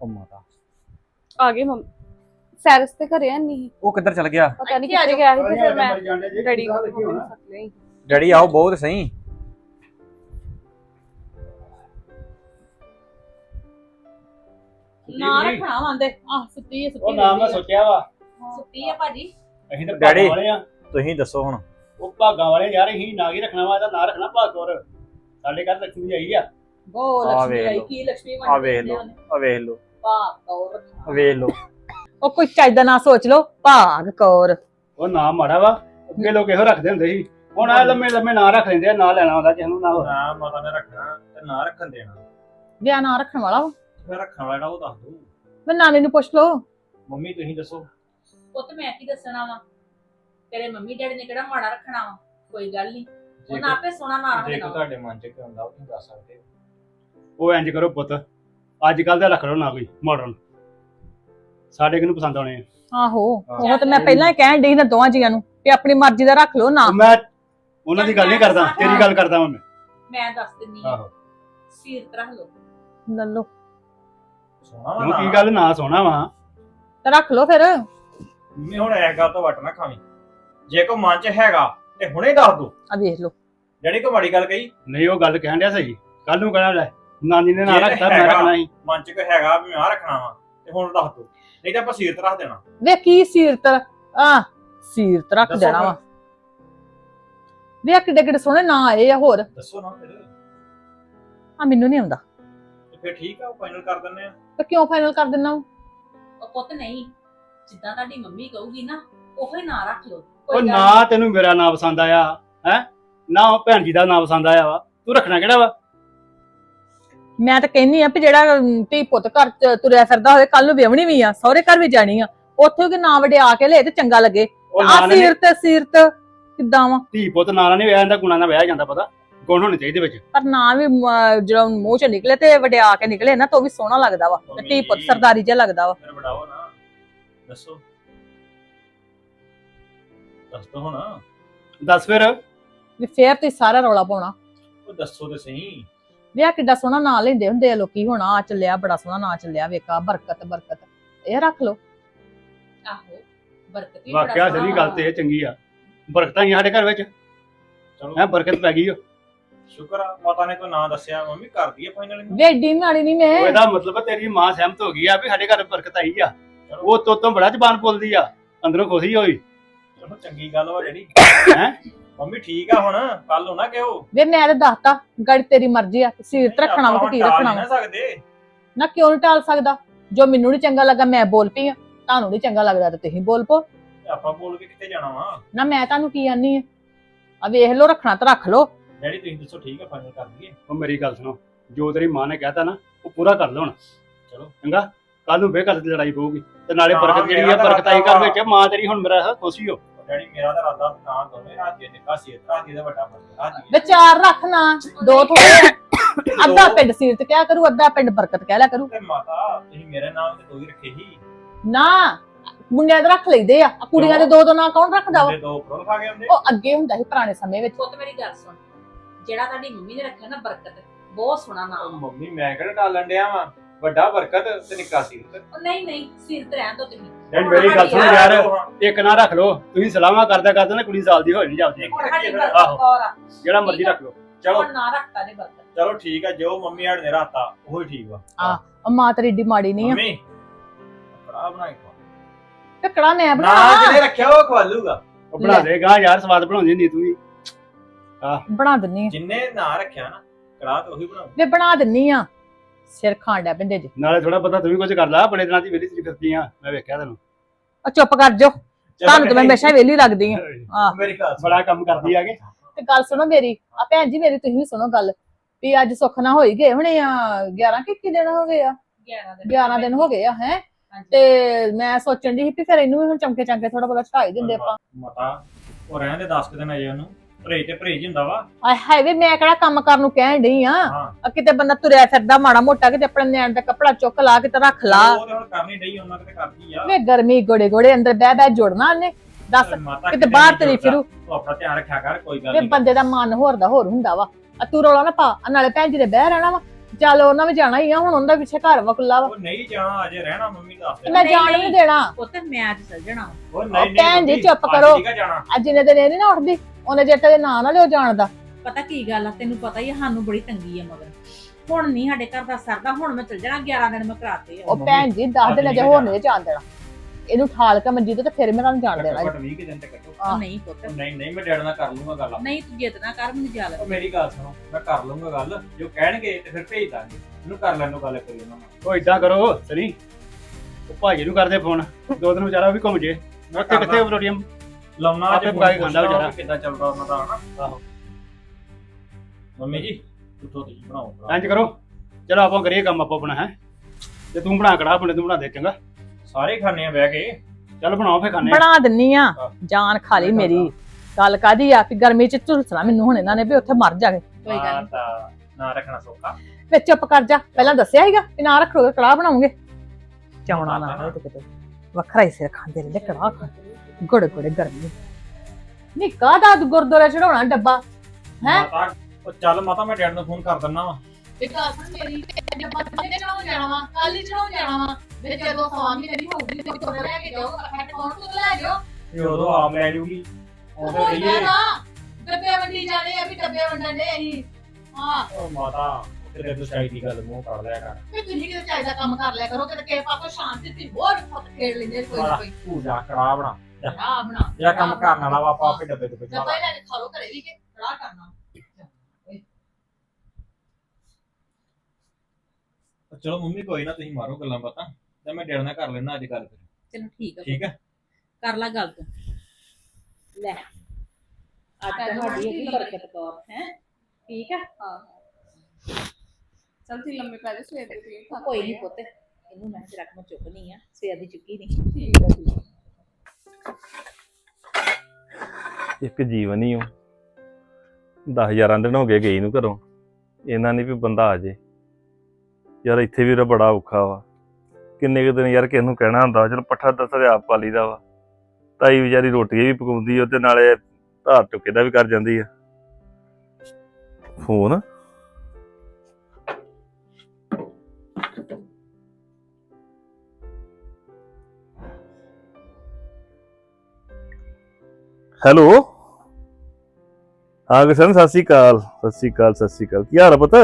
ਉਹ ਮਾਤਾ ਆ ਗਏ ਮੰਮ। ਸੈਰਸ ਤੇ ਘਰੇ ਹੈ ਨਹੀਂ ਉਹ ਕਿੱਧਰ ਚਲ ਗਿਆ? ਪਤਾ ਨਹੀਂ ਕਿੱਥੇ ਗਿਆ ਫਿਰ ਮੈਂ ਡੈਡੀ ਕੋਲ ਡੈਡੀ ਆਓ ਬਹੁਤ ਸਹੀ। ਨਾ ਰੱਖਣਾ ਵਾਂਦੇ ਆ ਸੁੱਤੀ ਸੁੱਤੀ ਉਹ ਨਾਮ ਸੋਚਿਆ ਵਾ। ਸੁੱਤੀ ਹੈ ਭਾਜੀ। ਅਸੀਂ ਤਾਂ ਡੈਡੀ ਤੁਸੀਂ ਦੱਸੋ ਹੁਣ। ਉਹ ਭਾਗਾ ਵਾਲੇ ਯਾਰ ਅਸੀਂ ਨਾ ਕੀ ਰੱਖਣਾ ਵਾ ਇਹਦਾ ਨਾਂ ਸਾਡੇ ਘਰ ਲక్ష్ਮੀ ਭਾਗ ਕੌਰ। ਰੱਖਣਾ ਵੇਖ ਲਓ। ਉਹ ਕੋਈ ਚੱਜ ਦਾ ਨਾਂ ਸੋਚ ਲਓ ਭਾਗ ਕੌਰ। ਉਹ ਨਾਮ ਮਾੜਾ ਵਾ ਅੱਗੇ ਲੋਕ ਇਹੋ ਰੱਖਦੇ ਹੁੰਦੇ ਸੀ। ਹੁਣ ਆ ਲੰਮੇ ਲੰਮੇ ਨਾਂ ਰੱਖ ਲੈਂਦੇ ਆ ਨਾਂ ਲੈਣਾ ਹੁੰਦਾ ਕਿਸੇ ਨੂੰ ਨਾ ਹੋਰ। ਨਾ ਮਾਤਾ ਨੇ ਰੱਖਣਾ ਤੇ ਨਾ ਰੱਖਣ ਦੇਣਾ। ਵਿਆਹ ਨਾਂ ਰੱਖਣ ਵਾਲਾ ਵਾ? ਫਿਰ ਰੱਖਣ ਵਾਲਾ ਜਿਹੜਾ ਉਹ ਦੱਸ ਦੋ। ਮੈਂ ਨਾਨੀ ਨੂੰ ਪੁੱਛ ਲਓ। ਮੰਮੀ ਤੁਸੀਂ ਦੱਸੋ। ਪੁੱਤ ਮੈਂ ਕੀ ਦੱਸਣਾ ਵਾ? ਤੇਰੇ ਮੰਮੀ ਡੈਡੀ ਨੇ ਕਿਹੜਾ ਮਾੜਾ ਰੱਖਣਾ ਵਾ? ਕੋਈ ਗੱਲ ਨਹੀਂ ਜੇ ਉਹਨਾਂ ਆਪੇ ਸੋਹਣਾ ਨਾਂ ਰੱਖ ਕੋਈ- ਜੇ ਕੋਈ ਤੁਹਾਡੇ ਮਨ ਚ ਕੀ ਹੁੰਦਾ ਉਹ ਤੁਸੀਂ ਦੱਸ ਸਕਦੇ ਹੋ। ਉਹ ਇੰਜ ਕਰੋ ਪੁੱਤ। ਅੱਜ ਕੱਲ ਦਾ ਰੱਖ ਲਓ ਨਾ ਕੋਈ ਮਾਡਰਨ ਸਾਡੇ ਕਿਹਨੂੰ ਪਸੰਦ ਆਉਣੇ ਆ? ਆਹੋ ਉਹ ਤਾਂ ਮੈਂ ਪਹਿਲਾਂ ਹੀ ਕਹਿਣ ਡਈ ਨਾ ਦੋਵਾਂ ਜੀਆਂ ਨੂੰ ਕਿ ਆਪਣੀ ਮਰਜ਼ੀ ਦਾ ਰੱਖ ਲਓ ਨਾ। ਮੈਂ ਉਹਨਾਂ ਦੀ ਗੱਲ ਨਹੀਂ ਕਰਦਾ ਤੇਰੀ ਗੱਲ ਕਰਦਾ ਮੈਂ। ਮੈਂ ਦੱਸ ਦਿੰਨੀ ਆ ਆਹੋ। ਸੀਰਤ ਰੱਖ ਲਓ। ਲੱਲੋ ਸੋਹਣਾ ਹੁਣ ਵਾ। ਕੀ ਨਾ ਗੱਲ ਨਾ ਸੋਣਾ ਵਾ? ਤੇ ਰੱਖ ਲਓ ਫਿਰ। ਮੰਮੀ ਹੁਣ ਇਹ ਗੱਲ ਤੋਂ ਵੱਟ ਨਾ ਖਾਵੀਂ। ਜੇ ਕੋ ਮਨ ਚ ਹੈਗਾ ਤੇ ਹੁਣੇ ਦੱਸ ਦੋ ਆ ਵੇਖ ਲਓ। ਜਿਹੜੀ ਕੋ ਮਾੜੀ ਗੱਲ ਕਹੀ। ਨਹੀਂ ਉਹ ਗੱਲ ਕਹਿਣ ਡਿਆ ਸਹੀ। ਕੱਲ ਨੂੰ ਕਹਿਣਾ ਲੈ। ਨਾਨੀ ਨੇ ਨਾਂ ਜੇ ਰੱਖਤਾ ਮੈਂ ਹੈਗਾ। ਰੱਖਣਾ ਸੀ ਮਨ ਚ ਕੋਈ ਹੈਗਾ ਵੀ ਮੈਂ ਆਹ ਰੱਖਣਾ ਵਾ ਤੇ ਹੁਣ ਦੱਸ ਦੋ ਨਹੀਂ ਤਾਂ ਆਪਾਂ ਸੀਰਤ ਰੱਖ ਦੇਣਾ। ਵੇ ਕੀ ਸੀਰਤ? ਆ ਸੀਰਤ ਰੱਖ ਦੱਸੋ ਦੇਣਾ ਵਾ। ਵੇ ਕਿੱਡੇ ਕਿੱਡੇ ਸੋਹਣੇ ਨਾਂ ਆਏ ਆ ਹੋਰ। ਦੱਸੋ ਨਾ ਫਿਰ। ਆ ਮੈਨੂੰ ਨਹੀਂ ਆਉਂਦਾ। ਤੇ ਫਿਰ ਠੀਕ ਆ ਫਾਈਨਲ ਕਰ ਦਿੰਨੇ ਆ। ਤੇ ਕਿਉਂ ਫਾਈਨਲ ਕਰ ਦਿੰਨਾ ਵਾ? ਉਹ ਪੁੱਤ ਨਹੀਂ ਜਿੱਦਾਂ ਤੁਹਾਡੀ ਮੰਮੀ ਕਹੂਗੀ ਨਾ ਉਹੋ ਹੀ ਨਾਂ ਰੱਖ ਲਓ। ਉਹ ਨੀ। ਨਾ ਤੈਨੂੰ ਮੇਰਾ ਨਾਮ ਪਸੰਦ ਆਇਆ ਹੈ? ਨਾ ਉਹ ਭੈਣ ਜੀ ਦਾ ਨਾਮ ਪਸੰਦ ਆਇਆ ਵਾ। ਤੂੰ ਰੱਖਣਾ ਕਿਹੜਾ ਵਾ? ਮੈਂ ਤਾਂ ਕਹਿੰਨੀ ਆ ਵੀ ਜਿਹੜਾ ਅਮ, ਧੀ ਪੁੱਤ ਘਰ ਚ ਤੁਰਿਆ ਫਿਰਦਾ ਹੋਵੇ ਕੱਲ ਨੂੰ ਵਿਆਹਣੀ ਵੀ ਆ ਸਹੁਰੇ ਘਰ ਵੀ ਜਾਣੀ ਆ। ਉੱਥੇ ਕਿ ਨਾਂ ਵਡਿਆ ਕੇ ਲੈ ਤੇ ਚੰਗਾ ਲੱਗੇ। ਉਹ ਆ ਨਾਂ ਨੇ ਸੀਰਤ ਸੀਰਤ ਕਿੱਦਾਂ ਵਾ? ਧੀ ਪੁੱਤ ਨਾਲ ਨਹੀਂ ਵਿਆਹ ਜਾਂਦਾ ਗੁਣਾ ਨਾਲ ਵਿਆਹ ਜਾਂਦਾ ਪਤਾ। ਗੁਣ ਹੋਣੇ ਚਾਹੀਦੇ ਵਿੱਚ। ਪਰ ਨਾਂ ਵੀ ਮ- ਜਿਹੜਾ ਮੂੰਹ ਚ ਨਿਕਲੇ ਤੇ ਵਡਿਆ ਕੇ ਨਿਕਲੇ ਨਾ ਤਾਂ ਉਹ ਵੀ ਸੋਹਣਾ ਲੱਗਦਾ ਵਾ ਤੇ ਧੀ ਪੁੱਤ ਸਰਦਾਰੀ ਜਿਹਾ ਲੱਗਦਾ ਵਾ। ਫਿਰ ਨਾ। ਦੱਸੋ। ਦੱਸ ਦੋ ਹੁਣ। ਦੱਸ ਫਿਰ। ਵੀ ਫੇਰ ਤੇ ਸਾਰਾ ਰੌਲਾ ਪਾਉਣਾ। ਉਹ ਦੱਸੋ ਤੇ ਸਹੀ। ਵਿਆਹ ਕਿੱਡਾ ਸੋਹਣਾ ਨਾਂ ਲੈਂਦੇ ਹੁੰਦੇ ਆ ਲੋਕੀ ਹੁਣ ਆ ਚੱਲਿਆ ਬੜਾ ਸੋਹਣਾ ਨਾਂ ਚੱਲਿਆ ਵੇਖਾ ਬਰਕਤ ਬਰਕਤ। ਇਹ ਰੱਖ ਲਓ। ਆਹੋ ਬਰਕਤ ਵੀ ਬੜਾ ਵਾਕਿਆ ਸਹੀ ਗੱਲ ਤੇ ਇਹ ਚੰਗੀ ਆ। ਬਰਕਤਾਂ ਹੀ ਸਾਡੇ ਘਰ ਵਿੱਚ? ਚਲੋ। ਹੈ ਬਰਕਤ ਪੈ ਗਈ ਓ। ਸ਼ੁਕਰ ਆ ਮਾਤਾ ਨੇ ਕੋਈ ਨਾਂ ਦੱਸਿਆ ਮੰਮੀ ਕਰ ਦਈਏ ਫਾਈਨਲ ਵੇ ਏਡੀ ਨਾਲੀ ਨਹੀਂ ਉਹ ਮੈਂ ਇਹਦਾ ਮਤਲਬ ਆ ਤੇਰੀ ਮਾਂ ਸਹਿਮਤ ਹੋ ਗਈ ਆ ਵੀ ਸਾਡੇ ਘਰ ਬਰਕਤ ਆਈ ਆ। ਉਹ ਤੋਂ ਤੋਂ ਬੜਾ ਜ਼ਬਾਨ ਬੋਲਦੀ ਆ। ਅੰਦਰੋਂ ਖੁਸ਼ੀ ਹੋਈ। ਚਲੋ ਚੰਗੀ ਗੱਲ ਵਾ ਜਿਹੜੀ। ਹੈਂ? ਮੰਮੀ ਠੀਕ ਆ ਹੁਣ ਕੱਲ ਨੂੰ ਨਾ ਕਿਹੋ। ਵੇ ਮੈਂ ਤੇ ਦੱਸਤਾ ਗੜ ਤੇਰੀ ਮਰਜ਼ੀ ਆ ਸੀਰਤ ਰੱਖਣਾ ਵਾ ਕਿ ਹੁਣ ਰੱਖਣਾ ਵਾ। ਨਾ ਸਕਦੇ। ਨਾ ਕਿਉਂ ਨਹੀਂ ਟਾਲ ਸਕਦਾ? ਜੋ ਮੈਨੂੰ ਨਹੀਂ ਚੰਗਾ ਲੱਗਾ ਮੈਂ ਬੋਲ ਪਈ ਆ। ਤੁਹਾਨੂੰ ਨਹੀਂ ਚੰਗਾ ਲੱਗਦਾ ਤੇ ਤੁਸੀਂ ਬੋਲ ਪੋ। ਤੇ ਆਪਾਂ ਬੋਲ ਕੇ ਕਿੱਥੇ ਜਾਣਾ ਵਾ? ਨਾ ਮੈਂ ਤੁਹਾਨੂੰ ਕੀ ਆਨੀ ਆ? ਆ ਵੇਖ ਲਓ ਰੱਖਣਾ ਤਾਂ ਰੱਖ ਲਓ। ਡੈਡੀ ਤੁਸੀਂ ਦੱਸੋ ਠੀਕ ਆ ਫਾਈਨਲ ਕਰ ਦਈਏ? ਉਹ ਮੇਰੀ ਗੱਲ ਸੁਣੋ ਜੋ ਤੇਰੀ ਮਾਂ ਨੇ ਕਹਿਤਾ ਨਾ ਉਹ ਪੂਰਾ ਕਰ ਲਓ ਹੁਣ। ਚਲੋ। ਚੰਗਾ? ਕੱਲ ਨੂੰ ਫੇਰ ਘਰ ਦੀ ਲੜਾਈ ਪਊਗੀ। ਤੇ ਨਾਲੇ ਬਰਕਤ ਜਿਹੜੀ ਆ ਤਾਂ ਬਰਕਤ ਆਈ ਘਰ ਵਿੱਚ ਮਾਂ ਤੇਰੀ ਹੁਣ ਮੇਰਾ ਖੁਸ਼ੀ ਹੋ। ਡੈਡੀ ਮੇਰਾ ਤਾਂ ਰਾਦਾ ਤਾਂ ਦੋਵੇਂ ਰਾਤ ਦੇ ਨਿੱਕਾ ਸੀ ਰਾਤ ਦੀ ਦਾ ਵੱਡਾ ਬੰਦਾ ਰਾਤ ਵੇ ਚਾਰ ਰੱਖਣਾ ਦੋ ਥੋੜੇ ਅੱਧਾ ਪਿੰਡ ਸੀਰਤ ਕਿਆ ਕਰੂ ਅੱਧਾ ਪਿੰਡ ਬਰਕਤ ਕਹਿ ਲਿਆ ਕਰੂ। ਤੇ ਮਾਤਾ ਤੁਸੀਂ ਮੇਰੇ ਨਾਮ ਤੇ ਦੋ ਹੀ ਰੱਖੇ ਸੀ ਨਾ ਮੁੰਡਿਆਂ ਦੇ ਰੱਖ ਲਈਦੇ ਆ। ਕੁੜੀਆਂ ਦੇ ਦੋ ਦੋ ਨਾਂ ਕੌਣ ਰੱਖਦਾ ਵਾ? ਤੇ ਦੋ ਪ੍ਰੋਲ ਖਾ ਗਏ ਹੁੰਦੇ ਉਹ ਅੱਗੇ ਹੁੰਦਾ ਸੀ ਪੁਰਾਣੇ ਸਮੇਂ ਵਿੱਚ। ਪੁੱਤ ਮੇਰੀ ਗੱਲ ਸੁਣ। ਜਿਹੜਾ ਤੁਹਾਡੀ ਮੰਮੀ ਨੇ ਰੱਖਿਆ ਨਾ ਬਰਕਤ ਬਹੁਤ ਸੋਹਣਾ ਉਹ ਨਾਮ ਮੰਮੀ ਮੈਂ ਕਿਹੜਾ ਟਾਲਣ ਡਿਆ ਵਾਂ? ਵੱਡਾ ਬਰਕਤ ਤੇ ਨਿੱਕਾ ਸੀ ਉਹ ਨਹੀਂ ਨਹੀਂ ਸੀਰਤ ਰਹਿਣ ਦੋ ਤੁਸੀਂ। ਡੈਡੀ ਮੇਰੀ ਗੱਲ ਸੁਣ ਯਾਰ ਇੱਕ ਨਾ ਰੱਖ ਲਓ ਤੁਸੀਂ ਸਲਾਹਾਂ ਕਰਦਾ ਕਰਦਾ ਨਾ ਕੁੜੀ ਸਾਲ ਦੀ ਹੋ ਨਹੀਂ ਜਾਂਦੀ ਹੁਣ ਸਾਡੀ ਆਹੋ। ਆ। ਜਿਹੜਾ ਮਰਜ਼ੀ ਰੱਖ ਲਓ। ਚਲੋ। ਹੁਣ ਨਾ ਰੱਖਤਾ ਨੇ ਬਰਕਤ। ਚਲੋ ਠੀਕ ਆ ਜੋ ਮੰਮੀ ਹੜ ਨੇ ਰਾਤਾ ਉਹ ਹੀ ਠੀਕ ਵਾ। ਉਹ ਮਾਂ ਤੇਰੀ ਏਡੀ ਮਾੜੀ ਨਹੀਂ ਆ। ਮੰਮੀ ਕੜਾ ਬਣਾ ਕੇ ਖਵਾ ਟਕੜਾ ਮੈਂ ਨਾ ਬਣਾ ਜਿਹਨੇ ਰੱਖਿਆ ਉਹ ਖਵਾਲੂਗਾ ਉਹ ਬਣਾ ਲੈ। ਦੇਗਾ ਯਾਰ ਸਵਾਦ ਬਣਾਉਂਦੀ ਨਹੀਂ ਤੂੰ ਵੀ। ਬਣਾ ਦਿੰਨੀ ਆ। ਜਿੰਨੇ ਨਾ ਰੱਖਿਆ ਨਾ ਕੜਾ ਤੇ ਉਹੀ ਬਣਾਉ। ਵੇ ਬਣਾ ਦਿੰਨੀ ਆ। ਸਿਰ ਖਾਂਡਾ ਪਿੰਡੇ ਜੀ। ਨਾਲੇ ਥੋੜਾ ਪਤਾ ਤੂੰ ਵੀ ਕੁਝ ਕਰ ਲੈ ਬੜੇ ਦਿਨਾਂ ਦੀ ਵੇਲੀ ਚ ਕਰਦੀ ਆ। ਮੈਂ ਵੇਖਿਆ ਤੈਨੂੰ। ਉਹ ਚੁੱਪ ਕਰ ਜਾ ਤੁਹਾਨੂੰ ਤਾਂ ਮੈਂ ਹਮੇਸ਼ਾ ਵਿਹਲੀ ਲੱਗਦੀ ਆ। ਆਹ ਮੇਰੀ ਸੁਣ। ਬੜਾ ਕੰਮ ਕਰਦੀ ਆਗੇ ਤੇ ਗੱਲ ਸੁਣੋ ਮੇਰੀ। ਆ ਭੈਣ ਜੀ ਮੇਰੀ ਤੁਸੀਂ ਵੀ ਸੁਣੋ ਗੱਲ। ਵੀ ਅੱਜ ਸੁੱਖ ਨਾ ਹੋਈ ਗਏ ਹੁਣੇ ਆ। 11 ਕਿ ਕੀ ਦਿਨ ਹੋ ਗਏ ਆ? 11 ਦਿਨ। 11 ਦਿਨ ਹੋ ਗਏ ਆ ਹੈ। ਤੇ ਮੈਂ ਸੋਚਣ ਦੀ ਸੀ ਵੀ ਫਿਰ ਇਹਨੂੰ ਵੀ ਹੁਣ ਚਮਕੇ ਚਮਕੇ ਥੋੜਾ ਬਹੁਤਾ ਚੜਾਈ ਦਿੰਦੇ ਆਪਾਂ। ਮਤਾ ਉਹ ਰਹਿਣ ਦੇ 10 ਦਿਨ ਅਜੇ ਉਹਨੂੰ। ਭਰੇਜ ਤੇ ਭਰੇਜ ਹੁੰਦਾ ਵਾ। ਆਏ ਹਾਏ ਵੇ ਮੈਂ ਕਿਹੜਾ ਕੰਮ ਕਰਨ ਨੂੰ ਕਹਿਣ ਡਈ ਆ? ਹਾਂ। ਆ ਕਿਤੇ ਬੰਦਾ ਤੁਰਿਆ ਫਿਰਦਾ ਮਾੜਾ ਮੋਟਾ ਕਿਤੇ ਆਪਣੇ ਨਿਆਣ ਦਾ ਕੱਪੜਾ ਚੁੱਕ ਲਾ ਕਿਤੇ ਰੱਖ ਲਾ। ਉਹ ਤੇ ਹੁਣ ਕਰਨੀ ਡਈ ਉਹਨਾਂ ਕਿਤੇ ਕਰਦੀ ਆ। ਵੇ ਗਰਮੀ ਗੋੜੇ ਗੋੜੇ ਅੰਦਰ ਬਹਿ ਬਹਿ ਜੁੜਨਾ ਉਹਨੇ। ਦੱਸ ਮਾਤਾ ਕਿਤੇ ਬਾਹਰ ਨਹੀਂ ਤੇਰੀ। ਫਿਰੂ। ਤੂੰ ਆਪਣਾ ਧਿਆਨ ਰੱਖਿਆ ਕਰ ਕੋਈ ਗੱਲ ਵੇ ਨਹੀਂ। ਬੰਦੇ ਦਾ ਮਨ ਹੋਰ ਦਾ ਹੋਰ ਹੁੰਦਾ ਵਾ। ਆ ਤੂੰ ਰੌਲਾ ਨਾ ਪਾ ਆ ਨਾਲੇ ਭੈਣ ਜੀ ਦੇ ਬਹਿ ਰਹਿਣਾ ਵਾ। ਚੱਲ ਉਹਨਾਂ ਵੀ ਜਾਣਾ ਹੀ ਆ ਹੁਣ ਉਹਨਾਂ ਦਾ ਪਿੱਛੇ ਘਰ ਵਾ ਖੁੱਲਾ ਵਾ। ਉਹ ਨਹੀਂ ਜਾਣਾ ਅਜੇ ਰਹਿਣਾ ਮੰਮੀ ਦੱਸ ਦੇ ਮੈਂ ਨਹੀਂ, ਜਾਣ ਨਹੀਂ। ਦੇਣਾ। ਪੁੱਤ ਮੈਂ ਅੱਜ ਚੱਲ ਜਾਣਾ। ਉਹ ਨਹੀਂ ਨਹੀਂ ਭੈਣ ਜੀ, ਮੰਮੀ, ਚੁੱਪ ਅੱਜ ਕਰੋ। ਜਾਣਾ। ਅੱਜ ਜਿੰਨੇ ਦਿਨ ਇਹ ਨੀ ਨਾ ਉੱਠਦੀ। ਉਹਨੇ ਜੇ ਤੇਰੇ ਨਾਂ ਨਾਲ ਉਹ ਜਾਣਦਾ ਪਤਾ ਕੀ ਗੱਲ ਆ ਤੈਨੂੰ ਪਤਾ ਹੀ ਆ ਸਾਨੂੰ ਬੜੀ ਤੰਗੀ ਆ ਮਗਰ। ਹੁਣ ਨਹੀਂ ਸਾਡੇ ਘਰ ਦਾ ਸਰਦਾ ਹੁਣ ਮੈਂ ਚੱਲ ਜਾਣਾ 11 ਦਿਨ ਮੈਂ ਕਰਾਤੇ ਆ। ਉਹ ਮੰਮੀ, ਭੈਣ ਜੀ ਦੱਸ ਦਿਨ ਅਜੇ ਨੀ ਹੋਰ ਜਾਣਾ। ਨਹੀਂ ਜਾਣ ਦੇਣਾ। ਇਹਨੂੰ ਠਾਲ ਕੇ ਮੰਜੀ ਤੇ ਤੇ ਫਿਰ ਮੈਂ ਤੁਹਾਨੂੰ ਜਾਣ ਦੇਣਾ ਘੱਟੋ ਘੱਟ 20 ਕੁ ਦਿਨ ਤੇ ਕੱਟੋ ਹਾਂ। ਨਹੀਂ ਪੁੱਤ। ਨਹੀਂ ਨਹੀਂ ਮੈਂ ਡੈਡ ਨਾਲ ਕਰ ਲੂੰਗਾ ਗੱਲ ਨਹੀਂ ਤੂੰ ਜਿੱਦ ਨਾ ਕਰ ਮੈਨੂੰ ਜਾ ਲੈ ਉਹ ਮੇਰੀ ਗੱਲ ਸੁਣੋ ਮੈਂ ਕਰ ਲੂੰਗਾ ਗੱਲ। ਜੋ ਕਹਿਣਗੇ ਤੇ ਫਿਰ ਭੇਜ ਦਾਂਗੇ। ਇਹਨੂੰ ਕਰ ਲੈਣ ਨੂੰ ਗੱਲ ਕਰੀ ਉਹਨਾਂ ਨਾਲ। ਉਹ ਇਦਾਂ ਕਰੋ ਸਰੀ। ਉਹ ਭਾਜੀ ਨੂੰ ਕਰਦੇ ਫੋਨ। ਦੋ ਦਿਨ ਵਿਚਾਰਾ ਉਹ ਵੀ ਘੁੰਮ ਜੇ। ਮੈਂ ਉੱਥੇ ਕਿੱਥੇ ਕਰਦਾ ਪ੍ਰੋਟੀਅਮ ਲਾਉਣਾ ਆਪੇ ਜੇ ਪਕਾ ਕੇ ਖਾਂਦਾ ਵਿਚਾਰਾ। ਕਿੱਦਾਂ ਚੱਲਦਾ ਉਹਨਾਂ ਦਾ ਹਨਾ। ਆਹੋ। ਮੰਮੀ ਜੀ ਉੱਠੋ ਤੁਸੀਂ ਬਣਾਓ ਭਰਾ। ਇੰਜ ਕਰੋ। ਚਲੋ ਆਪਾਂ ਕਰੀਏ ਕੰਮ ਆਪੋ ਆਪਣਾ ਹੈ। ਤੇ ਤੂੰ ਬਣਾ ਕੜਾ ਆਪਣੇ ਤੂੰ ਬਣਾ ਦੇ ਚੰਗਾ। ਸਾਰੇ ਖਾਣੇ ਆ ਬਹਿ ਕੇ। ਚੱਲ ਬਣਾਓ ਫੇ ਖਾਣੇ ਬਣਾ ਦਿੰਨੀ ਆ। ਹਾਂ। ਜਾਨ ਖਾ ਲਈ ਮੈਂ ਮੇਰੀ। ਗੱਲ ਕਾਦੀ ਆ ਕਿ ਗਰਮੀ ਚ ਝੁਲਸਣਾ ਮੈਨੂੰ ਹੁਣ ਇਹਨਾਂ ਨੇ ਵੀ ਉੱਥੇ ਮਰ ਜਾਗੇ ਕੋਈ ਗੱਲ ਨਾ। ਨੀ। ਤਾਂ ਨਾ ਰੱਖਣਾ ਸੌਖਾ। ਵੇ ਚੁੱਪ ਕਰ ਜਾ। ਪਹਿਲਾਂ ਦੱਸਿਆ ਸੀਗਾ ਕਿ ਨਾ ਰੱਖੋਗੇ ਕੜਾਹ ਬਣਾਉਂਗੇ। ਚਾਉਣਾ ਨਾ ਹੋਏ ਤੇ ਕਿਤੇ। ਵੱਖਰਾ ਹੀ ਸਿਰ ਖਾਂਦੇ ਰਹਿੰਦੇ ਕੜਾਹ ਖਾ ਗੁੜ ਗੁੜੇ ਗਰਮੀ। ਨੀ ਕਾਹਦਾ ਗੁਰਦੁਆਰਾ ਚੜਾਉਣਾ ਡੱਬਾ? ਹੈਂ? ਮਾਤਾ ਉਹ ਚੱਲ ਮਾਤਾ ਮੈਂ ਡੈਡ ਨੂੰ ਫੋਨ ਕਰ ਦਿੰਦਾ ਵਾ। ਵਿਕਾਸ ਮੇਰੀ ਡੱਬਾ ਤੇ ਚੜਾਉਣ ਜਾਣਾ ਵਾ ਕੱਲ ਹੀ ਚੜਾਉਣ ਜਾਣਾ ਵਾ। ਤੇ ਜਦੋਂ ਸਵਾਮੀ ਮੇਰੀ ਹੋਊਗੀ ਤੇ ਤੋੜ ਲੈ ਕੇ ਜਾਓ ਹੈਡ ਫੋਨ ਤੋਂ ਲੈ ਜਾਓ। ਤੇ ਉਦੋਂ ਆਪ ਲੈ ਜੂਗੀ। ਆਉਂਦੇ ਉਹ ਰਹੀਏ। ਨਾ ਡੱਬੇ ਵੰਡੀ ਜਾਣੇ ਆ ਵੀ ਡੱਬੇ ਵੰਡਣ ਦੇ ਅਸੀਂ। ਹਾਂ। ਉਹ ਮਾਤਾ ਕਿਤੇ ਤੂੰ ਸ਼ਾਇਦ ਦੀ ਗੱਲ ਮੂੰਹ ਕੱਢ ਲਿਆ ਕਰ। ਤੇ ਤੁਸੀਂ ਕਿਤੇ ਚਾਹੀਦਾ ਕੰਮ ਕਰ ਲਿਆ ਕਰੋ ਕਿਤੇ ਕਿਸੇ ਪਾਸੋਂ ਸ਼ਾਂਤੀ ਤੇ ਹੋਰ ਫੱਟ ਖੇਡ ਲੈਂਦੇ ਕੋਈ ਨਾ ਕੋਈ। ਤੂੰ ਜਾ ਕੜਾ ਬਣਾ। ਰਾਹ ਬਣਾ। ਜਿਹੜਾ ਕੰਮ ਕਰਨ ਵਾਲਾ ਵਾ ਆਪਾਂ ਆਪੇ ਡੱਬੇ ਤੇ ਡੱਬਾ ਹੀ ਲੈ ਕੇ ਖਾ ਲੋ ਘਰੇ ਵੀ ਕਿ ਰਾਹ ਕਰਨਾ। ਚਲੋ ਮੰਮੀ ਕੋਈ ਨਾ ਤੁਸੀਂ ਮਾਰੋ ਗੱਲਾਂ ਬਾਤਾਂ। ਤੇ ਮੈਂ ਡੈਡ ਨਾਲ ਕਰ ਲੈਣਾ ਅੱਜ ਗੱਲ ਫਿਰ। ਚਲੋ ਠੀਕ ਆ। ਠੀਕ ਹੈ ਕਰ ਲੈ ਗੱਲ ਤੂੰ। ਲੈ। ਅੱਜ ਤੁਹਾਡੀ ਹੈਗੀ ਬਰਕਤ ਕੌਰ ਹੈ? ਠੀਕ ਆ? ਹਾਂ। ਚਲ ਤੀ ਲੰਮੇ ਪੈ ਜਾ ਸਵੇਰ ਦੇ ਕੋਈ ਨਹੀਂ ਪੁੱਤ ਇਹਨੂੰ ਮੈਂ ਜਰਾ ਮੈਂ ਚੁੱਕਣੀ ਆ। ਸਵੇਰ ਦੀ ਚੁੱਕੀ ਨਹੀਂ ਠੀਕ ਹੈ ਜੀ ਇੱਕ ਜੀਵਨ ਹੀ ਹੋ 10000 ਦਿਨ ਹੋ ਗਏ ਗਈ ਨੂੰ ਘਰੋਂ। ਇਹਨਾਂ ਨੇ ਵੀ ਬੰਦਾ ਆ ਜੇ। ਯਾਰ ਇੱਥੇ ਵੀ ਰ ਬੜਾ ਔਖਾ ਵਾ। ਕਿੰਨੇ ਕੁ ਦਿਨ ਯਾਰ ਕਿਸ ਨੂੰ ਕਹਿਣਾ ਹੁੰਦਾ ਚਲ ਪੱਠਾ ਦੱਸਦੇ ਆਪ ਪਾਲੀ ਦਾ ਵਾ। ਤਾਈ ਵਿਚਾਰੀ ਰੋਟੀ ਵੀ ਪਕਾਉਂਦੀ ਉਹਦੇ ਨਾਲੇ ਧਾਰ ਟੁੱਕੇ ਦਾ ਵੀ ਕਰ ਜਾਂਦੀ ਆ। ਫੋਨ? ਹੈਲੋ। ਹਾਂ ਕਿਸ਼ਨ ਸਤਿ ਸ਼੍ਰੀ ਅਕਾਲ। ਸਤਿ ਸ਼੍ਰੀ ਅਕਾਲ, ਸਤਿ ਸ਼੍ਰੀ ਅਕਾਲ। ਕੀ ਹਾਲ ਆ ਪੁੱਤ?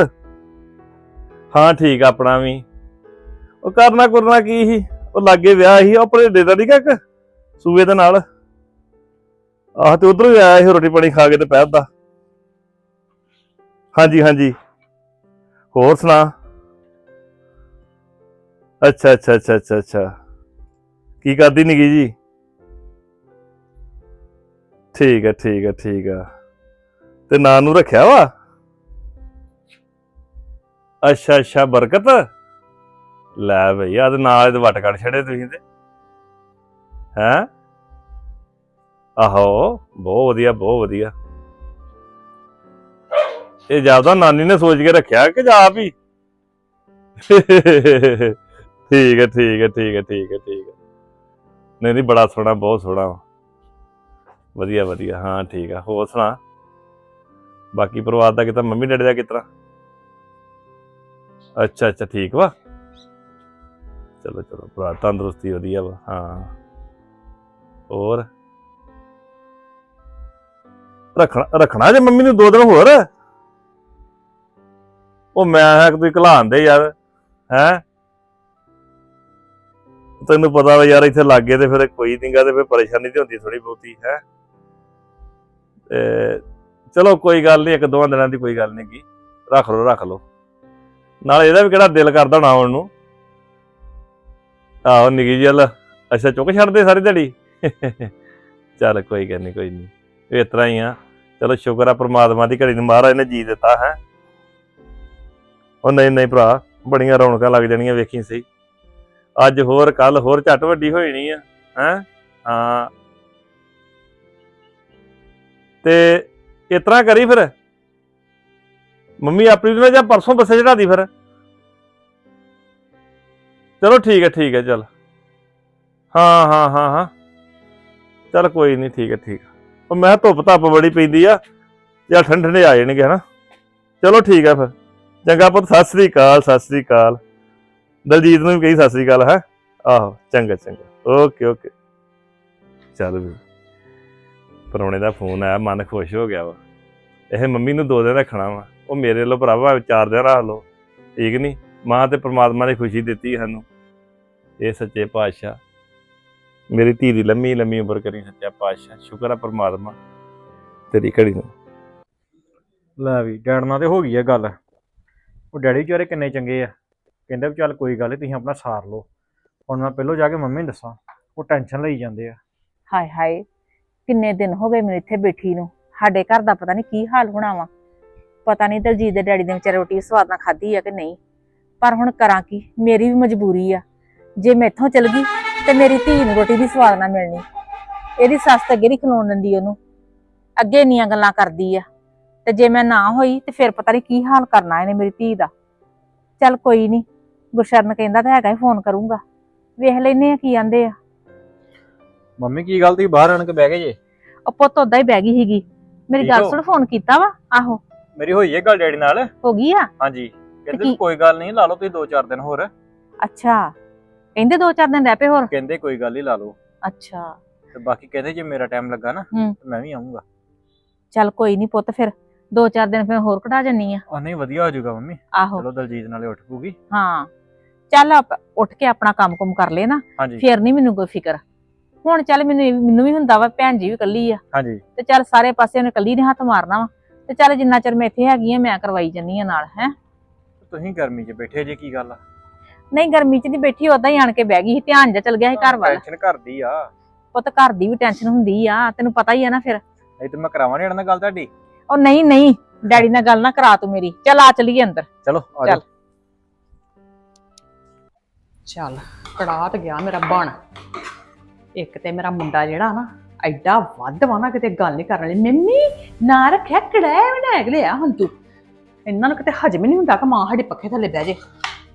ਹਾਂ, ਠੀਕ ਆਪਣਾ ਵੀ। ਉਹ ਕਰਨਾ ਕਰਨਾ ਕੀ ਸੀ? ਉਹ ਲਾਗੇ ਵਿਆਹ ਸੀ, ਉਹ ਆਪਣੇ ਦੇ ਦਾ ਨਹੀਂ ਕੱਕ ਸੂਏ ਦੇ ਨਾਲ। ਆਹ ਤੇ ਉਧਰੋਂ ਹੀ ਆਇਆ ਸੀ ਰੋਟੀ ਪਾਣੀ ਖਾ ਕੇ ਤੇ ਪਹਿਰ ਦਾ ਹਾਂਜੀ ਹਾਂਜੀ। ਹੋਰ ਸੁਣਾ? ਅੱਛਾ ਅੱਛਾ ਅੱਛਾ ਅੱਛਾ ਅੱਛਾ। ਕੀ ਕਰਦੀ ਨਿੱਗੀ ਜੀ? ਠੀਕ ਹੈ ਠੀਕ ਹੈ ਠੀਕ ਹੈ ਤੇ ਨਾਂ ਨੂੰ ਰੱਖਿਆ ਵਾ? ਅੱਛਾ ਅੱਛਾ, ਬਰਕਤ। ਲੈ ਭਈ ਆ ਤੇ ਨਾਲ ਇਹਦੇ ਵਟ ਕੱਢ ਛੜੇ ਤੁਸੀਂ ਤੇ। ਹੈਂ? ਆਹੋ, ਬਹੁਤ ਵਧੀਆ ਬਹੁਤ ਵਧੀਆ। ਇਹ ਜ਼ਿਆਦਾ ਨਾਨੀ ਨੇ ਸੋਚ ਕੇ ਰੱਖਿਆ ਕਿ ਜਾ ਆਪ ਠੀਕ ਹੈ ਠੀਕ ਹੈ ਠੀਕ ਹੈ ਠੀਕ ਹੈ ਠੀਕ ਹੈ ਨਹੀਂ ਨਹੀਂ, ਬੜਾ ਸੋਹਣਾ, ਬਹੁਤ ਸੋਹਣਾ ਵਾ। ਵਧੀਆ ਵਧੀਆ। ਹਾਂ, ਠੀਕ ਆ। ਹੋਰ ਸੁਣਾ? ਬਾਕੀ ਪਰਿਵਾਰ ਦਾ ਕਿਤਾ ਮੰਮੀ ਡੈਡੀ ਦਾ ਕਿਤਰਾ? ਅੱਛਾ ਅੱਛਾ, ਠੀਕ ਵਾ। ਚਲੋ ਚਲੋ, ਭਰਾ ਤੰਦਰੁਸਤੀ ਵਧੀਆ ਵਾ। ਹਾਂ। ਹੋਰ? ਰੱਖਣਾ ਰੱਖਣਾ ਜੇ ਮੰਮੀ ਨੂੰ ਦੋ ਦਿਨ ਹੋਰ? ਉਹ ਮੈਂ ਹੈ ਕਿ ਤੁਸੀਂ ਘਲਾਉਂਦੇ ਯਾਰ, ਹੈ? ਤੈਨੂੰ ਪਤਾ ਵਾ ਯਾਰ, ਇੱਥੇ ਲੱਗੇ ਤੇ ਫਿਰ ਕੋਈ ਨਹੀਂਗਾ ਤੇ ਫਿਰ ਪਰੇਸ਼ਾਨੀ ਤੇ ਹੁੰਦੀ ਥੋੜੀ ਬਹੁਤੀ, ਹੈ? ਤੇ ਚਲੋ ਕੋਈ ਗੱਲ ਨਹੀਂ ਇੱਕ ਦੋ ਦਿਨਾਂ ਦੀ ਕੋਈ ਗੱਲ ਨਹੀਂ ਕੀ ਰੱਖ ਲਓ ਰੱਖ ਲਓ। ਨਾਲ ਇਹਦਾ ਵੀ ਕਿਹੜਾ ਦਿਲ ਕਰਦਾ ਨਾ ਆਉਣ ਨੂੰ? ਆਹੋ, ਨਿੱਕੀ ਜੀ ਅੱਛਾ, ਚੁੱਕ ਛੱਡਦੇ ਸਾਰੀ ਦਿਹਾੜੀ? ਚੱਲ ਕੋਈ ਗੱਲ ਨਹੀਂ ਕੋਈ ਨਹੀਂ ਇਸ ਤਰ੍ਹਾਂ ਹੀ ਆ। ਚਲੋ, ਸ਼ੁਕਰ ਆ ਪ੍ਰਮਾਤਮਾ ਦੀ ਘੜੀ ਨੂੰ ਮਹਾਰਾਜ ਨੇ ਜੀ ਦਿੱਤਾ, ਹੈ। ਉਹ ਨਹੀਂ ਨਹੀਂ ਭਰਾ, ਬੜੀਆਂ ਰੌਣਕਾਂ ਲੱਗ ਜਾਣੀਆਂ, ਵੇਖੀ ਸਹੀ। ਅੱਜ ਹੋਰ ਕੱਲ ਹੋਰ ਝੱਟ ਵੱਡੀ ਹੋਈ ਨਹੀਂ ਆ, ਹੈ? ਹਾਂ। ਤੇ ਇਸ ਤਰ੍ਹਾਂ ਕਰੀ ਫਿਰ। ਮੰਮੀ ਆਪਣੀ ਨੂੰ ਜਾਂ ਪਰਸੋਂ ਬੱਸੇ ਚੜਾ ਦੀ ਫਿਰ। ਚਲੋ ਠੀਕ ਹੈ ਠੀਕ ਹੈ, ਚਲ। ਹਾਂ ਹਾਂ ਹਾਂ ਹਾਂ। ਚਲ ਕੋਈ ਨਹੀਂ, ਠੀਕ ਹੈ ਠੀਕ। ਹੈ ਉਹ ਮੈਂ ਕਿਹਾ ਧੁੱਪ ਧੱਪ ਬੜੀ ਪੈਂਦੀ ਆ, ਜਾਂ ਠੰਡ ਠੰਡੇ ਆ ਜਾਣਗੇ, ਹਨਾ। ਚਲੋ ਠੀਕ ਹੈ ਫਿਰ। ਚੰਗਾ ਪੁੱਤ, ਸਤਿ ਸ੍ਰੀ ਅਕਾਲ, ਸਤਿ ਸ੍ਰੀ ਅਕਾਲ। ਦਲਜੀਤ ਨੂੰ ਵੀ ਕਹੀ ਸਤਿ ਸ੍ਰੀ ਅਕਾਲ, ਹੈ। ਆਹੋ, ਚੰਗਾ ਚੰਗਾ। Okay okay. ਚੱਲ ਵੀ। ਪਰੋਣੇ ਦਾ ਫੋਨ ਆਇਆ ਮਨ ਖੁਸ਼ ਹੋ ਗਿਆ ਵਾ। ਇਹ ਮੰਮੀ ਨੂੰ ਦੋ ਦਿਨ ਰੱਖਣਾ ਵਾ। ਉਹ ਮੇਰੇ ਵੱਲੋਂ ਭਰਾਵਾ ਚਾਰ ਦਿਨ ਰੱਖ ਲਓ ਠੀਕ ਨਹੀਂ ਮਾਂ ਤੇ ਪ੍ਰਮਾਤਮਾ ਨੇ ਖੁਸ਼ੀ ਦਿੱਤੀ ਸਾਨੂੰ। ਇਹ ਸੱਚੇ ਪਾਤਸ਼ਾਹ। ਮੇਰੀ ਧੀ ਦੀ ਲੰਮੀ ਲੰਮੀ ਉਮਰ ਕਰੀ ਸੱਚਾ ਪਾਤਸ਼ਾਹ। ਸ਼ੁਕਰ ਆ ਪ੍ਰਮਾਤਮਾ ਤੇਰੀ ਘੜੀ ਨੂੰ। ਲੈ ਵੀ ਡੈਡ ਨਾਲ ਤੇ ਹੋ ਗਈ ਆ ਗੱਲ। ਉਹ ਡੈਡੀ ਵਿਚਾਰੇ ਕਿੰਨੇ ਚੰਗੇ ਆ। ਕਹਿੰਦੇ ਵੀ ਚੱਲ ਕੋਈ ਗੱਲ ਨਹੀਂ ਤੁਸੀਂ ਆਪਣਾ ਸਾਰ ਲਓ। ਹੁਣ ਮੈਂ ਪਹਿਲਾਂ ਜਾ ਕੇ ਮੰਮੀ ਨੂੰ ਦੱਸਾਂ। ਉਹ ਟੈਨਸ਼ਨ ਲਈ ਜਾਂਦੇ ਆ। ਹਾਏ ਹਾਏ ਕਿੰਨੇ ਦਿਨ ਹੋ ਗਏ ਮੈਨੂੰ ਇੱਥੇ ਬੈਠੀ ਨੂੰ। ਸਾਡੇ ਘਰ ਦਾ ਪਤਾ ਨਹੀਂ ਕੀ ਹਾਲ ਹੋਣਾ ਵਾ। ਪਤਾ ਨਹੀਂ ਦਲਜੀਤ ਦੇ ਡੈਡੀ ਦੇ ਵਿਚਾਰੇ ਰੋਟੀ ਸਵਾਦ ਨਾਲ ਖਾਧੀ ਆ ਕਿ ਨਹੀਂ। ਪਰ ਹੁਣ ਕਰਾਂ ਕੀ? ਮੇਰੀ ਵੀ ਮਜਬੂਰੀ ਆ। ਜੇ ਮੈਂ ਇੱਥੋਂ ਚਲ ਗਈ ਤੇ ਮੇਰੀ ਧੀ ਨੂੰ ਰੋਟੀ ਦੀ ਸਵਾਦ ਨਾ ਮਿਲਣੀ। ਇਹਦੀ ਸੱਸ ਤਾਂ ਅੱਗੇ ਨਹੀਂ ਖਲੋਣ ਦਿੰਦੀ ਉਹਨੂੰ। ਅੱਗੇ ਇੰਨੀਆਂ ਗੱਲਾਂ ਕਰਦੀ ਆ। ਤੇ ਜੇ ਮੈਂ ਨਾ ਹੋਈ ਤੇ ਫਿਰ ਪਤਾ ਨਹੀਂ ਕੀ ਹਾਲ ਕਰਨਾ ਇਹਨੇ ਮੇਰੀ ਧੀ ਦਾ। ਚੱਲ ਕੋਈ ਨਹੀਂ, ਗੁਰਸ਼ਰਨ ਕਹਿੰਦਾ ਤਾਂ ਹੈਗਾ ਹੀ ਫੋਨ ਕਰੂੰਗਾ। ਵੇਖ ਲੈਨੇ ਆ ਕੀ ਆਂਦੇ ਆ। ਮੰਮੀ ਕੀ ਗੱਲ ਤੁਸੀਂ ਬਾਹਰ ਆਣ ਕੇ ਬਹਿ ਗਏ ਜੇ? ਉਹ ਪੁੱਤ ਉਦਾਂ ਹੀ ਬਹਿ ਗਈ ਸੀਗੀ। ਮੇਰੀ ਠੀਕ ਗੱਲ ਹੋ? ਸੁਣ ਫੋਨ ਕੀਤਾ ਵਾ? ਆਹੋ। ਮੇਰੀ ਹੋਈ ਹੈ ਗੱਲ ਡੈਡੀ ਨਾਲ? ਹੋ ਗਈ ਆ? ਹਾਂਜੀ। ਕਹਿੰਦੇ ਕੀ? ਕੋਈ ਗੱਲ ਨਹੀਂ ਲਾ ਲਓ ਤੁਸੀਂ 2-4 ਦਿਨ ਹੋਰ। ਅੱਛਾ। ਕਹਿੰਦੇ ਦੋ ਚਾਰ ਦਿਨ ਰਹਿ ਪਏ ਹੋਰ? ਕਹਿੰਦੇ ਕੋਈ ਗੱਲ ਨਹੀਂ ਲਾ ਲਓ। ਅੱਛਾ। ਤੇ ਬਾਕੀ ਕਹਿੰਦੇ ਜੇ ਮੇਰਾ ਟਾਈਮ ਲੱਗਾ ਨਾ ਹੂੰ। ਤੇ ਮੈਂ ਵੀ ਆਉਂਗਾ ਚੱਲ ਕੋਈ ਨਹੀਂ ਪੁੱਤ ਫਿਰ ਦੋ ਚਾਰ ਦਿਨ ਫਿਰ ਹੋਰ ਕਢਾ ਜੰਨੀ ਆ। ਆ ਨਹੀਂ ਵਧੀਆ ਹੋ ਜਾਊਗਾ ਮੰਮੀ। ਆਹੋ। ਚਲੋ ਦਲਜੀਤ ਨਾਲੇ ਉੱਠ ਪੂਗੀ ਹਾਂ। ਚੱਲ ਆਪ- ਉੱਠ ਕੇ ਆਪਣਾ ਕੰਮ ਕੁਮ ਕਰ ਲੈ ਨਾ। ਹਾਂਜੀ। ਫਿਰ ਨਹੀਂ ਮੈਨੂੰ ਕੋਈ ਫਿਕਰ। ਹੁਣ ਚੱਲ ਮੈਨੂੰ ਇਹ- ਮੈਨੂੰ ਵੀ ਹੁੰਦਾ ਵਾ ਭੈਣ ਜੀ ਵੀ ਕੱਲੀ ਆ। ਹਾਂਜੀ। ਤੇ ਚੱਲ ਸਾਰੇ ਪਾਸੇ ਉਹਨੇ ਕੱਲੀ ਨੇ ਹੱਥ ਮਾਰਨਾ ਵਾ। ਤੇ ਚੱਲ ਜਿੰਨਾ ਚਿਰ ਮੈਂ ਇੱਥੇ ਹੈਗੀ ਆ ਮੈਂ ਕਰਵਾਈ ਜੰਨੀ ਆ ਨਾਲ ਹੈ। ਤੁਸੀਂ ਗਰਮੀ 'ਚ ਬੈਠੇ ਜੇ ਕੀ ਗੱਲ ਆ? ਨਹੀਂ ਗਰਮੀ ਚ ਨਹੀਂ ਬੈਠੀ ਉਦਾਂ ਹੀ ਆਣ ਕੇ ਬਹਿ ਗਈ ਸੀ ਧਿਆਨ ਜਾ ਚਲ ਗਿਆ ਸੀ ਘਰ ਵੱਲ। ਟੈਨਸ਼ਨ ਕਰਦੀ ਆ। ਪੁੱਤ ਘਰ ਦੀ ਵੀ ਟੈਨਸ਼ਨ ਹੁੰਦੀ ਆ ਤੈਨੂੰ ਪਤਾ ਹੀ ਆ ਨਾ ਫਿਰ। ਨਹੀਂ ਤੇ ਮੈਂ ਕਰਾਵਾਂ ਨਹੀਂ ਨਾਲ ਗੱਲ ਤੁਹਾਡੀ? ਉਹ ਨਹੀਂ ਨਹੀਂ ਡੈਡੀ ਨਾਲ ਗੱਲ ਨਾ ਕਰਾ ਤੂੰ ਮੇਰੀ। ਚੱਲ ਆ ਚਲੀਏ ਅੰਦਰ। ਚਲੋ ਆ ਚੱਲ। ਜਾਓ। ਚੱਲ ਕੜਾ ਤੇ ਗਿਆ ਮੇਰਾ ਬਣ। ਇੱਕ ਤੇ ਮੇਰਾ ਮੁੰਡਾ ਜਿਹੜਾ ਨਾ ਐਡਾ ਵੱਧ ਵਾ ਨਾ ਕਿਤੇ ਗੱਲ ਨਹੀਂ ਕਰਨ ਲਈ ਮੰਮੀ, ਨਾ ਰੱਖਿਆ ਕੜਾ ਬਣਾ ਕੇ ਲਿਆ ਹੁਣ ਤੂੰ। ਇਹਨਾਂ ਨੂੰ ਕਿਤੇ ਹਜਮ ਨਹੀਂ ਹੁੰਦਾ ਕਿ ਮਾਂ ਸਾਡੇ ਪੱਖੇ ਥੱਲੇ ਬਹਿ ਜੇ।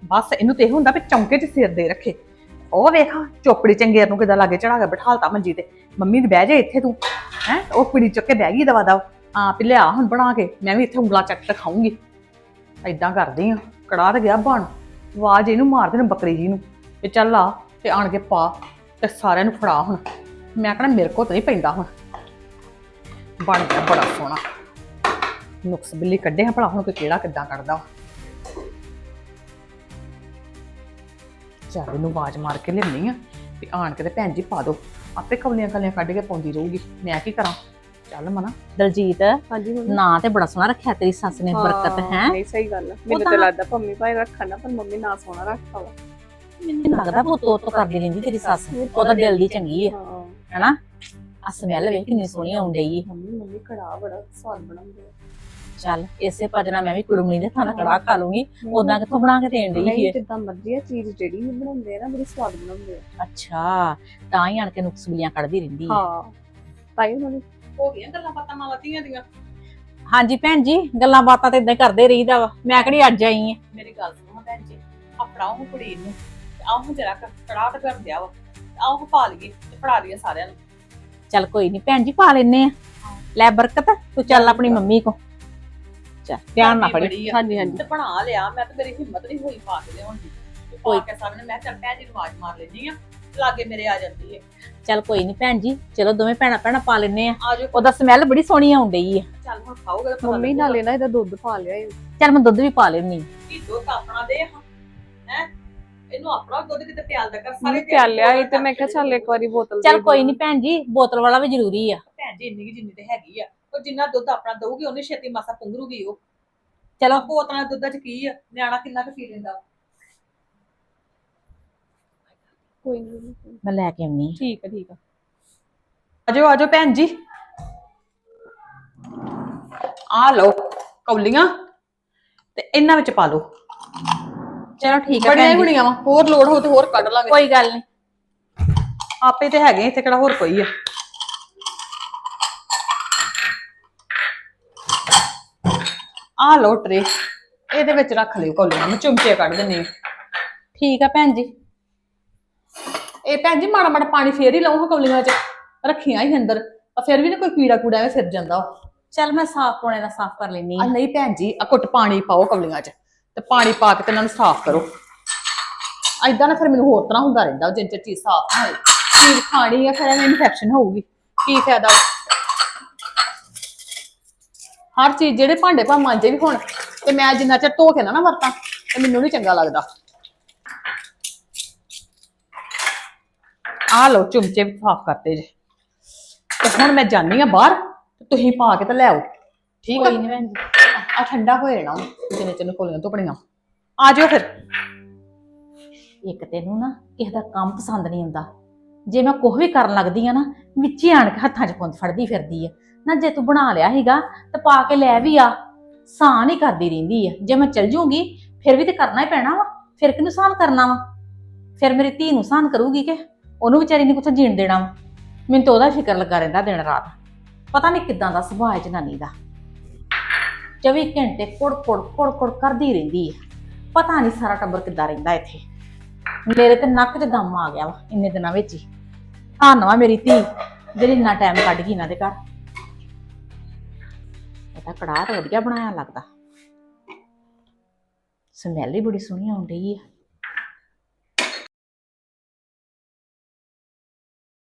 ਬਸ ਇਹਨੂੰ ਤੇ ਇਹ ਹੁੰਦਾ ਵੀ ਚੌਂਕੇ 'ਚ ਸਿਰ ਦੇ ਰੱਖੇ। ਉਹ ਵੇਖਾਂ, ਚੋਪੜੀ ਚੰਗੇਰ ਨੂੰ ਕਿਦਾਂ ਲਾਗੇ ਚੜਾ ਕੇ ਬਿਠਾਲਤਾ ਮੰਜੀ ਤੇ। ਮੰਮੀ ਨੂੰ ਬਹਿ ਜਾ ਇੱਥੇ ਤੂੰ, ਹੈ? ਉਹ ਕੁੜੀ ਚੁੱਕ ਕੇ ਬਹਿ ਗਈ ਦਵਾ ਦਵ। ਆ ਪੀ ਲਿਆ ਹੁਣ ਬਣਾ ਕੇ, ਮੈਂ ਵੀ ਇੱਥੇ ਉਂਗਲਾ ਚੱਟ ਕੇ ਖਾਊਂਗੀ। ਐਦਾਂ ਕਰਦੀ ਆ, ਕੜਾਹ ਤੇ ਗਿਆ ਬਣ। ਆਵਾਜ਼ ਇਹਨੂੰ ਮਾਰਦੇ ਨੇ ਬੱਕਰੀ ਜੀ ਨੂੰ। ਤੇ ਚੱਲ ਆ, ਤੇ ਆਣ ਕੇ ਪਾ। ਤੇ ਸਾਰਿਆਂ ਨੂੰ ਫੜਾ ਹੁਣ। ਮੈਂ ਕਹਣਾ ਮੇਰੇ ਕੋਲ ਤਾਂ ਨਹੀਂ ਪੈਂਦਾ ਹੁਣ। ਬਣ ਗਿਆ ਬੜਾ ਸੋਹਣਾ। ਨੁਕਸ ਬਿੱਲੀ ਕੱਢੇ ਹਾਂ ਭਲਾ ਹੁਣ ਕੋਈ ਕਿਹੜਾ ਕਿੱਦਾਂ ਕੱਢਦਾ। ਚੱਲ ਇਹਨੂੰ ਆਵਾਜ਼ ਮਾਰ ਕੇ ਲਿਆਉਂਦੀ ਆ ਵੀ ਆਣ ਕੇ ਤੇ ਭੈਣ ਜੀ ਪਾ ਦੋ ਆਪੇ ਕਵਲੀਆਂ ਕਲੀਆਂ ਕੱਢ ਕੇ ਪਾਉਂਦੀ ਰਹੂਗੀ। ਮੈਂ ਕੀ ਕਰਾਂ? ਚੱਲ ਮਨਾ। ਦਲਜੀਤ ਹਾਂਜੀ ਨਾਂ ਤੇ ਬੜਾ ਸੋਹਣਾ ਰੱਖਿਆ ਤੇਰੀ ਸੱਸ ਨੇ ਬਰਕਤ ਹੈ ਨਹੀਂ ਸਹੀ ਗੱਲ ਆ। ਮੈਨੂੰ ਤਾਂ- ਤਾਂ ਲੱਗਦਾ ਪੰਮੀ ਭਾਈ ਰੱਖਣ ਨਾ ਪਰ ਮੰਮੀ ਨਾ ਸੋਹਣਾ ਰੱਖਤਾ ਵਾ। ਮੈਨੂੰ ਲੱਗਦਾ ਉਹ ਤੋਤ ਕਰਦੀ ਰਹਿੰਦੀ ਤੇਰੀ ਸੱਸ। ਉਹਦਾ ਦਿਲ ਦੀ ਚੰਗੀ ਹੈ। ਹੈਨਾ? ਆ ਸਮੈਲ ਵੇਖ ਕਿੰਨੀ ਸੋਹਣੀ ਆਉਣ ਡਈ ਹੈ ਮੰਮੀ ਮੰਮੀ ਕੜਾ ਬੜਾ ਸਵਾਦ ਬਣਾਉਂਦੇ ਆ। ਚੱਲ ਇਸੇ ਭਜਨਾ ਮੈਂ ਵੀ ਕੁੜਮਣੀ ਦੇ ਖਾਣਾ ਕੜਾ ਖਾ ਲੂੰਗੀ ਉਦਾਂ ਕਿੱਥੋਂ ਬਣਾ ਕੇ ਦੇਣ ਡਈ ਹੈ ਜਿੱਦਾਂ ਮਰਜ਼ੀ ਆ ਚੀਜ਼ ਜਿਹੜੀ ਵੀ ਬਣਾਉਂਦੇ ਆ ਨਾ ਬੜੀ ਸਵਾਦ ਬਣਾਉਂਦੇ ਆ। ਅੱਛਾ ਤਾਂ ਹੀ ਆਣ ਕੇ ਨੁਕਸ ਬਿਲੀਆਂ ਕੱਢਦੀ ਰਹਿੰਦੀ ਹੈ ਹਾਂ ਤਾਈ ਉਹਨਾਂ ਨੇ। ਹੋ ਗਈਆਂ ਗੱਲਾਂ ਬਾਤਾਂ ਮਾਵਾਂ ਧੀਆਂ ਦੀਆਂ? ਹਾਂਜੀ ਭੈਣ ਜੀ ਗੱਲਾਂ ਬਾਤਾਂ ਤੇ ਇਦਾਂ ਕਰਦੇ ਰਹੀਦਾ ਵਾ। ਮੈਂ ਕਿਹੜੀ ਅੱਜ ਆਈ ਹਾਂ ਮੇਰੀ ਗੱਲ ਸੁਣੋ ਭੈਣ ਜੀ ਆ ਫੜਾਓ ਕੁੜੀ ਨੂੰ ਹੁਣ ਜਰਾ ਕੜਾਹ ਤੇ ਕਰ ਦਿਆ ਵਾ। ਹੁਣ ਪਾ ਲਈਏ ਤੇ ਫੜਾ ਦਈਏ ਸਾਰਿਆਂ ਨੂੰ। ਚੱਲ ਕੋਈ ਨਹੀਂ ਭੈਣ ਜੀ ਪਾ ਲੈਨੇ ਆ। ਲੈ ਬਰਕਤ ਤੂੰ ਚੱਲ ਆਪਣੀ ਮੰਮੀ ਕੋ ਚੱਲ ਧਿਆਨ ਨਾਲ ਫੜੀ। ਆ। ਹਾਂਜੀ ਹਾਂਜੀ। ਤੇ ਬਣਾ ਲਿਆ ਮੈਂ ਤਾਂ ਮੇਰੀ ਹਿੰਮਤ ਨਹੀਂ ਹੋਈ ਪਾ ਕੇ ਲਿਆਉਣ ਦੀ। ਪਾ ਕੇ ਸਾਹਮਣੇ ਮੈਂ ਚੱਲ ਭੈਣ ਜੀ ਨੂੰ ਆਵਾਜ਼ ਮਾਰ ਲੈਂਦੀ ਆ ਲਾਗੇ ਮੇਰੇ ਆ ਜਾਂਦੀ ਹੈ ਚੱਲ ਕੋਈ ਨਹੀਂ ਭੈਣ ਜੀ ਚਲੋ ਦੋਵੇਂ ਭੈਣਾਂ ਭੈਣਾਂ ਪਾ ਲੈਨੇ ਆ। ਆ ਉਹਦਾ ਸਮੈਲ ਬੜੀ ਸੋਹਣੀ ਆਉਣ ਡਈ ਹੈ ਚੱਲ ਹੁਣ ਖਾਓਗੇ ਮੰਮੀ। ਨਾਲੇ ਨਾ ਇਹਦਾ ਦੁੱਧ ਪਾ ਲਿਆ ਏ। ਚੱਲ ਮੈਂ ਦੁੱਧ ਵੀ ਪਾ ਲੈਣੀ ਦੁੱਧ ਆਪਣਾ ਦੇ ਇਹਨੂੰ ਆਪਣਾ ਦੁੱਧ ਕਿਤੇ ਪਿਆਲ ਦਾ ਕਰ ਸਾਰੇ ਪਿਆਲਿਆ ਏ ਤੇ ਮੈਂ ਕਿਹਾ ਚੱਲ ਇੱਕ ਵਾਰੀ ਬੋਤਲ ਚੱਲ ਕੋਈ। ਨਹੀਂ ਭੈਣ ਜੀ ਬੋਤਲ ਵਾਲਾ ਵੀ ਜ਼ਰੂਰੀ ਆ। ਭੈਣ ਜੀ ਇੰਨੀ ਕੁ ਜਿੰਨੀ ਤੇ ਹੈਗੀ ਆ। ਉਹ ਜਿੰਨਾ ਦੁੱਧ ਆਪਣਾ ਦਊਗੀ ਉਹਨੇ ਛੇਤੀ ਮਾਸਾ ਪੁੰਗਰੂਗੀ ਉਹ। ਚਲੋ। ਬੋਤਲਾਂ ਦੇ ਦੁੱਧ ਚ ਕੀ ਆ? ਨਿਆਣਾ ਕਿੰਨਾ ਕੁ ਪੀ ਲੈਂਦਾ? ਕੋਈ ਨਹੀਂ ਮੈਂ ਲੈ ਕੇ ਆਉਣੀ ਠੀਕ ਹੈ ਠੀਕ ਹੈ ਆਜੋ ਆਜੋ ਭੈਣ ਜੀ। ਆ ਲਓ ਕੌਲੀਆਂ। ਤੇ ਇਹਨਾਂ ਵਿੱਚ ਪਾ ਲਓ। ਚਲੋ ਠੀਕ ਹੈ ਬੜੀਆਂ ਹੀ ਭੈਣ ਜੀ। ਹੋਣੀਆਂ ਵਾ ਹੋਰ ਲੋੜ ਹੋ ਤੇ ਹੋਰ ਕੱਢ ਲਾਂਗੇ। ਕੋਈ ਗੱਲ ਨਹੀਂ ਆਪੇ ਤੇ ਹੈਗੇ ਇੱਥੇ ਕਿਹੜਾ ਹੋਰ ਕੋਈ ਆ। ਆ ਲਓ ਟਰੇ ਇਹਦੇ ਵਿੱਚ ਰੱਖ ਲਿਓ ਕੌਲੀਆਂ ਮੈਂ ਚਮਚੇ ਕੱਢ ਦਿੰਨੀ ਆ। ਠੀਕ ਆ ਭੈਣ ਜੀ। ਇਹ ਭੈਣ ਜੀ ਮਾੜਾ ਮਾੜਾ ਪਾਣੀ ਫੇਰ ਹੀ ਲਾਉਂ ਕੌਲੀਆਂ 'ਚ ਰੱਖੀਆਂ ਹੀ ਅੰਦਰ ਆ ਫਿਰ ਵੀ ਨਾ ਕੋਈ ਕੀੜਾ ਕੂੜਾ ਐਵੇਂ ਫਿਰ ਜਾਂਦਾ। ਵਾ। ਚੱਲ ਮੈਂ ਸਾਫ਼ ਪਾਉਣੇ ਦਾ ਸਾਫ਼ ਕਰ ਲੈਣੀ ਆ। ਨਹੀਂ ਭੈਣ ਜੀ ਆ ਘੁੱਟ ਪਾਣੀ ਪਾਓ ਕੌਲੀਆਂ 'ਚ। ਤੇ ਪਾਣੀ ਪਾ ਕੇ ਤੇ ਇਹਨਾਂ ਨੂੰ ਸਾਫ਼ ਕਰੋ। ਐਦਾਂ ਨਾ ਫਿਰ ਮੈਨੂੰ ਹੋਰ ਤਰ੍ਹਾਂ ਹੁੰਦਾ ਰਹਿੰਦਾ ਜਿੰਨ ਚਿਰ ਚੀਜ਼ ਸਾਫ਼ ਨਾ ਹੋਏ। ਚੀਜ਼ ਖਾਣੀ ਆ, ਫਿਰ ਐਵੇਂ ਇਨਫੈਕਸ਼ਨ ਹੋਊਗੀ। ਕੀ ਫਾਇਦਾ ਹਰ ਚੀਜ਼ ਜਿਹੜੇ ਭਾਂਡੇ ਭਾ ਮਾਂਜੇ ਵੀ ਹੁਣ, ਤੇ ਮੈਂ ਜਿੰਨਾ ਚਿਰ ਧੋ ਕੇ ਨਾ ਨਾ ਵਰਤਾਂ, ਤੇ ਮੈਨੂੰ ਨਹੀਂ ਚੰਗਾ ਲੱਗਦਾ। ਆ ਲਓ ਚੁੰਮਚੇ ਵੀ ਸਾਫ਼ ਕਰਤੇ ਜੇ। ਤੇ ਹੁਣ ਮੈਂ ਜਾਨੀ ਆ ਬਾਹਰ, ਤੇ ਤੁਸੀਂ ਪਾ ਕੇ ਤੇ ਲੈ ਆਓ। ਠੀਕ ਆ? ਕੋਈ ਨਹੀਂ ਭੈਣ ਜੀ। ਆ ਠੰਡਾ ਹੋ ਜਾਣਾ ਜਿੰਨੇ ਚਿਰ ਕੋਲੀਆਂ ਧੁੱਪਣੀਆਂ ਆ ਜਾਓ ਫਿਰ। ਇੱਕ ਤੈਨੂੰ ਨਾ ਕਿਸੇ ਦਾ ਕੰਮ ਪਸੰਦ ਨਹੀਂ ਆਉਂਦਾ। ਜੇ ਮੈਂ ਕੁਝ ਵੀ ਕਰਨ ਲੱਗਦੀ ਆ ਨਾ ਵਿੱਚੇ ਆਣ ਕੇ ਹੱਥਾਂ 'ਚ ਪੁੰਦ ਫੜਦੀ ਫਿਰਦੀ ਆ। ਨਾ ਜੇ ਤੂੰ ਬਣਾ ਲਿਆ ਸੀਗਾ ਤੇ ਪਾ ਕੇ ਲੈ ਵੀ ਆ। ਸਾਂ ਨਹੀਂ ਕਰਦੀ ਰਹਿੰਦੀ ਆ। ਜੇ ਮੈਂ ਚਲ ਜੂਗੀ ਫਿਰ ਵੀ ਤੇ ਕਰਨਾ ਹੀ ਪੈਣਾ ਵਾ। ਫਿਰ ਕਿਹਨੂੰ ਸਾਨ ਕਰਨਾ ਵਾ? ਫਿਰ ਮੇਰੀ ਧੀ ਨੂੰ ਸਾਨ ਕਰੂਗੀ ਕਿ? ਉਹਨੂੰ ਵਿਚਾਰੀ ਨੇ ਕੁਛ ਜੀਣ ਦੇਣਾ ਵਾ। ਮੈਨੂੰ ਤਾਂ ਉਹਦਾ ਫਿਕਰ ਲੱਗਾ ਰਹਿੰਦਾ ਦਿਨ ਰਾਤ। ਪਤਾ ਨਹੀਂ ਕਿਦਾਂ ਦਾ ਸੁਭਾਅ ਹੈ ਜਨਾਨੀ ਦਾ। 24 ਘੰਟੇ ਕੁੜ ਕੁੜ ਕੁੜ ਕੁੜ ਕਰਦੀ ਰਹਿੰਦੀ ਆ ਪਤਾ ਨਹੀਂ ਸਾਰਾ ਟੱਬਰ ਕਿੱਦਾਂ ਰਹਿੰਦਾ ਇੱਥੇ। ਮੇਰੇ ਤੇ ਨੱਕ 'ਚ ਦਮ ਆ ਗਿਆ ਵਾ ਇੰਨੇ ਦਿਨਾਂ ਵਿੱਚ ਹੀ। ਧੰਨਵਾ ਮੇਰੀ ਧੀ, ਜਿਹੜੀ ਇੰਨਾ ਟਾਈਮ ਕੱਢ ਗਈ ਇਹਨਾਂ ਦੇ ਘਰ। ਇਹਦਾ ਕੜਾਹ ਤਾਂ ਵਧੀਆ ਬਣਾਇਆ ਲੱਗਦਾ। ਸਮੈਲ ਹੀ ਬੜੀ ਸੋਹਣੀ ਆਉਂਦੀ ਡਈ ਆ।